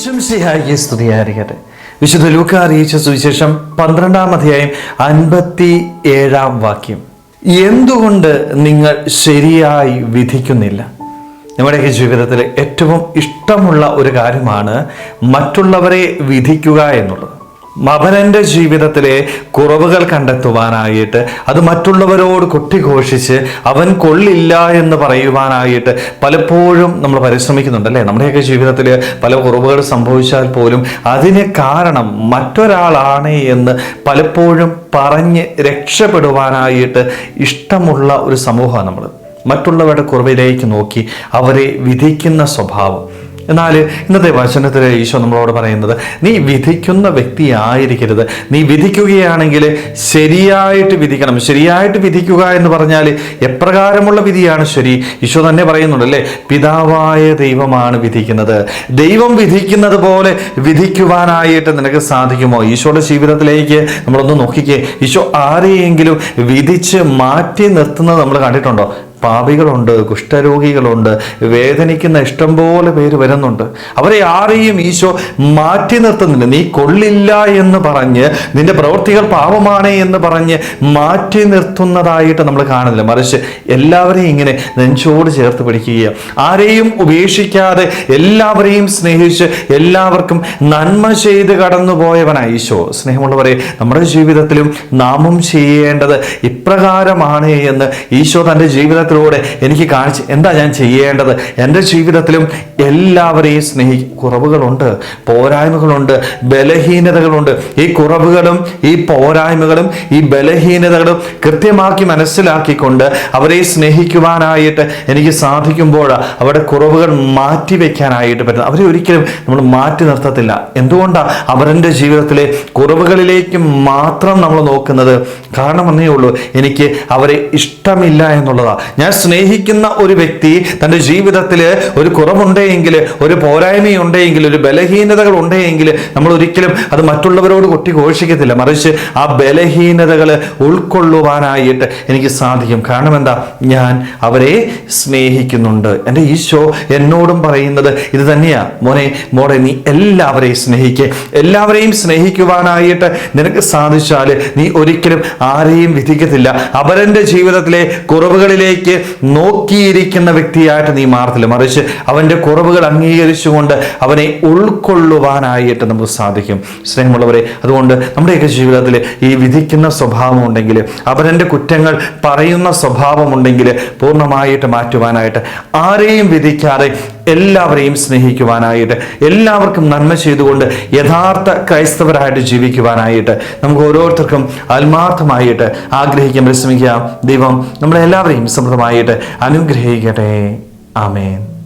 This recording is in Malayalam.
ഈശംസിഹായി സ്തുതിയായിരിക്കട്ടെ. വിശുദ്ധ ലൂക്ക അറിയിച്ച സുവിശേഷം പന്ത്രണ്ടാം അധ്യായം അൻപത്തി ഏഴാം വാക്യം. എന്തുകൊണ്ട് നിങ്ങൾ ശരിയായി വിധിക്കുന്നില്ല? നമ്മുടെയൊക്കെ ജീവിതത്തിൽ ഏറ്റവും ഇഷ്ടമുള്ള ഒരു കാര്യമാണ് മറ്റുള്ളവരെ വിധിക്കുക എന്നുള്ളത്. മപനന്റെ ജീവിതത്തിലെ കുറവുകൾ കണ്ടെത്തുവാനായിട്ട് അത് മറ്റുള്ളവരോട് കൊട്ടിഘോഷിച്ച് അവൻ കൊള്ളില്ല എന്ന് പറയുവാനായിട്ട് പലപ്പോഴും നമ്മൾ പരിശ്രമിക്കുന്നുണ്ട് അല്ലേ? നമ്മുടെയൊക്കെ ജീവിതത്തിൽ പല കുറവുകൾ സംഭവിച്ചാൽ പോലും അതിന് കാരണം മറ്റൊരാളാണ് എന്ന് പലപ്പോഴും പറഞ്ഞ് രക്ഷപ്പെടുവാനായിട്ട് ഇഷ്ടമുള്ള ഒരു സമൂഹമാണ് നമ്മൾ മറ്റുള്ളവരുടെ കുറവിലേക്ക് നോക്കി അവരെ വിധിക്കുന്ന സ്വഭാവം. എന്നാൽ ഇന്നത്തെ വചനത്തിൽ ഈശോ നമ്മളോട് പറയുന്നത് നീ വിധിക്കുന്ന വ്യക്തി ആയിരിക്കരുത് നീ വിധിക്കുകയാണെങ്കിൽ ശരിയായിട്ട് വിധിക്കണം. ശരിയായിട്ട് വിധിക്കുക എന്ന് പറഞ്ഞാൽ എപ്രകാരമുള്ള വിധിയാണ് ശരി? ഈശോ തന്നെ പറയുന്നുണ്ട് അല്ലേ? പിതാവായ ദൈവമാണ് വിധിക്കുന്നത്. ദൈവം വിധിക്കുന്നത് പോലെ വിധിക്കുവാനായിട്ട് നിനക്ക് സാധിക്കുമോ? ഈശോയുടെ ജീവിതത്തിലേക്ക് നമ്മളൊന്ന് നോക്കിക്കേ. ഈശോ ആരെയെങ്കിലും വിധിച്ച് മാറ്റി നിർത്തുന്നത് നമ്മൾ കണ്ടിട്ടുണ്ടോ? പാപികളുണ്ട് കുഷ്ഠരോഗികളുണ്ട് വേദനിക്കുന്ന ഇഷ്ടം പോലെ പേര് വരുന്നുണ്ട്. അവരെ ആരെയും ഈശോ മാറ്റി നിർത്തുന്നില്ല. നീ കൊള്ളില്ല എന്ന് പറഞ്ഞ് നിന്റെ പ്രവൃത്തികൾ പാപമാണ് എന്ന് പറഞ്ഞ് മാറ്റി നിർത്തുന്നതായിട്ട് നമ്മൾ കാണുന്നില്ല. മറിച്ച് എല്ലാവരെയും ഇങ്ങനെ നെഞ്ചോട് ചേർത്ത് പിടിക്കുക. ആരെയും ഉപേക്ഷിക്കാതെ എല്ലാവരെയും സ്നേഹിച്ച് എല്ലാവർക്കും നന്മ ചെയ്ത് കടന്നുപോയവനാണ് ഈശോ. സ്നേഹമുള്ളവരെ നമ്മുടെ ജീവിതത്തിലും നാമം ചെയ്യേണ്ടത് ഇപ്രകാരമാണ് എന്ന് ഈശോ തന്റെ ജീവിതത്തിലൂടെ എനിക്ക് കാണിച്ച് എന്താ ഞാൻ ചെയ്യേണ്ടത്? എന്റെ ജീവിതത്തിലും എല്ലാവരെയും സ്നേഹി കുറവുകളുണ്ട് പോരായ്മകളുണ്ട് ബലഹീനതകളുണ്ട്. ഈ കുറവുകളും ഈ പോരായ്മകളും ഈ ബലഹീനതകളും കൃത്യമാക്കി മനസ്സിലാക്കിക്കൊണ്ട് അവരെ സ്നേഹിക്കുവാനായിട്ട് എനിക്ക് സാധിക്കുമ്പോൾ അവരുടെ കുറവുകൾ മാറ്റി വെക്കാനായിട്ട് പറ്റും അവരെ ഒരിക്കലും നമ്മൾ മാറ്റി നിർത്തത്തില്ല. എന്തുകൊണ്ടാണ് അവരുടെ ജീവിതത്തിലെ കുറവുകളിലേക്ക് മാത്രം നമ്മൾ നോക്കുന്നത്? കാരണം എന്നേ ഉള്ളൂ എനിക്ക് അവരെ ഇഷ്ടമില്ല എന്നുള്ളതാണ് ഞാൻ സ്നേഹിക്കുന്ന ഒരു വ്യക്തി തന്റെ ജീവിതത്തിൽ ഒരു കുറവുണ്ടെങ്കിൽ ഒരു പോരായ്മയുണ്ടെങ്കിൽ ഒരു ബലഹീനതകൾ ഉണ്ടെങ്കിൽ നമ്മൾ ഒരിക്കലും അത് മറ്റുള്ളവരോട് കൊട്ടി ഘോഷിക്കത്തില്ല. മറിച്ച് ആ ബലഹീനതകൾ ഉൾക്കൊള്ളുവാനായിട്ട് എനിക്ക് സാധിക്കും. കാരണം എന്താ? ഞാൻ അവരെ സ്നേഹിക്കുന്നുണ്ട്. എന്റെ ഈശോ എന്നോടും പറയുന്നത് ഇത് തന്നെയാ. മോനെ മോടെ നീ എല്ലാവരെയും സ്നേഹിക്കുക എല്ലാവരെയും സ്നേഹിക്കുവാനായിട്ട് നിനക്ക് സാധിച്ചാൽ നീ ഒരിക്കലും ആരെയും വിധിക്കത്തില്ല. അവരന്റെ ജീവിതത്തിലെ കുറവുകളിലേക്ക് നോക്കിയിരിക്കുന്ന വ്യക്തിയായിട്ട് നീ മാറത്തില്ല. മറിച്ച് അവന്റെ കുറവുകൾ അംഗീകരിച്ചുകൊണ്ട് അവനെ ഉൾക്കൊള്ളുവാനായിട്ട് നമുക്ക് സാധിക്കും. സ്നേഹമുള്ളവരെ അതുകൊണ്ട് നമ്മുടെയൊക്കെ ജീവിതത്തിൽ ഈ വിധിക്കുന്ന സ്വഭാവം ഉണ്ടെങ്കിൽ അവരന്റെ കുറ്റങ്ങൾ പറയുന്ന സ്വഭാവമുണ്ടെങ്കിൽ പൂർണമായിട്ട് മാറ്റുവാനായിട്ട് ആരെയും വിധിക്കാതെ എല്ലാവരെയും സ്നേഹിക്കുവാനായിട്ട് എല്ലാവർക്കും നന്മ ചെയ്തുകൊണ്ട് യഥാർത്ഥ ക്രൈസ്തവരായിട്ട് ജീവിക്കുവാനായിട്ട് നമുക്ക് ഓരോരുത്തർക്കും ആത്മാർത്ഥമായിട്ട് ആഗ്രഹിക്കാൻ പരിശ്രമിക്കാം. ദൈവം നമ്മളെല്ലാവരെയും സമൃദ്ധമായിട്ട് അനുഗ്രഹിക്കട്ടെ. ആമേൻ.